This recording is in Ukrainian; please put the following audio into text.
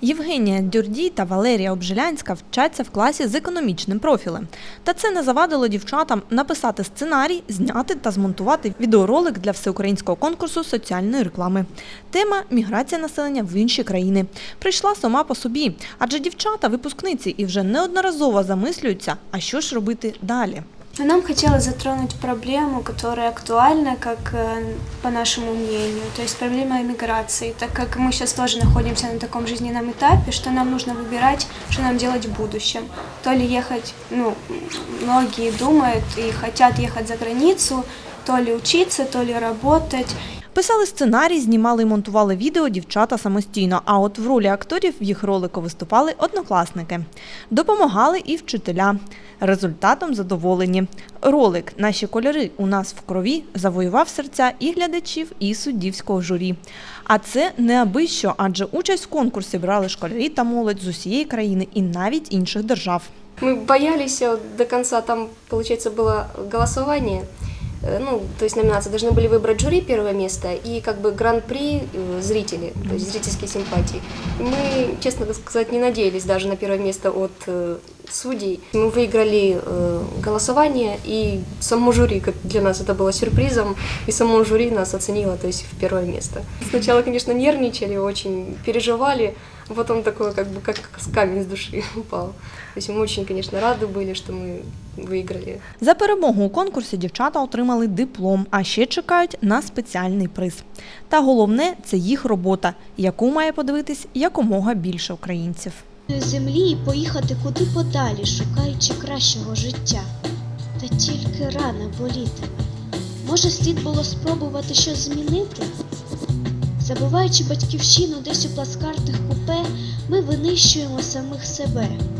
Євгенія Дюрдій та Валерія Обжилянська вчаться в класі з економічним профілем. Та це не завадило дівчатам написати сценарій, зняти та змонтувати відеоролик для всеукраїнського конкурсу соціальної реклами. Тема міграція населення в інші країни прийшла сама по собі, адже дівчата випускниці і вже неодноразово замислюються, а що ж робити далі. Нам хотелось затронуть проблему, которая актуальна, как э, по нашему мнению, то есть проблема иммиграции, так как мы сейчас тоже находимся на таком жизненном этапе, что нам нужно выбирать, что нам делать в будущем. То ли ехать, ну, многие думают и хотят ехать за границу, то ли учиться, то ли работать. Писали сценарій, знімали і монтували відео дівчата самостійно. А от в ролі акторів в їх ролику виступали однокласники. Допомагали і вчителя. Результатом задоволені. Ролик Наші кольори у нас в крові завоював серця і глядачів, і суддівського журі. А це не аби що, адже участь в конкурсі брали школярі та молодь з усієї країни і навіть інших держав. Мы боялись э, до конца, там, получается, было голосование. Э, Ну, то есть номинации должны были выбрать жюри первое место и как бы гран-при э, зрители, то есть зрительские симпатии. Мы, честно сказать, не надеялись даже на первое место от э, судей. Мы выиграли э, голосование, и само жюри, как для нас это было сюрпризом, и само жюри нас оценило, то есть в первое место. Сначала, конечно, нервничали, очень переживали, а потом такое, как бы, как с камень с души упал. То есть мы очень, конечно, рады были, что мы выиграли. За перемогу у конкурсі дівчата отримали диплом, а ще чекають на спеціальний приз. Та головне це їх робота, яку має подивитись якомога більше українців. землі і поїхати куди подалі, шукаючи кращого життя. Та тільки рана болітиме. Може, слід було спробувати щось змінити? Забуваючи батьківщину десь у пласкартих купе, ми винищуємо самих себе.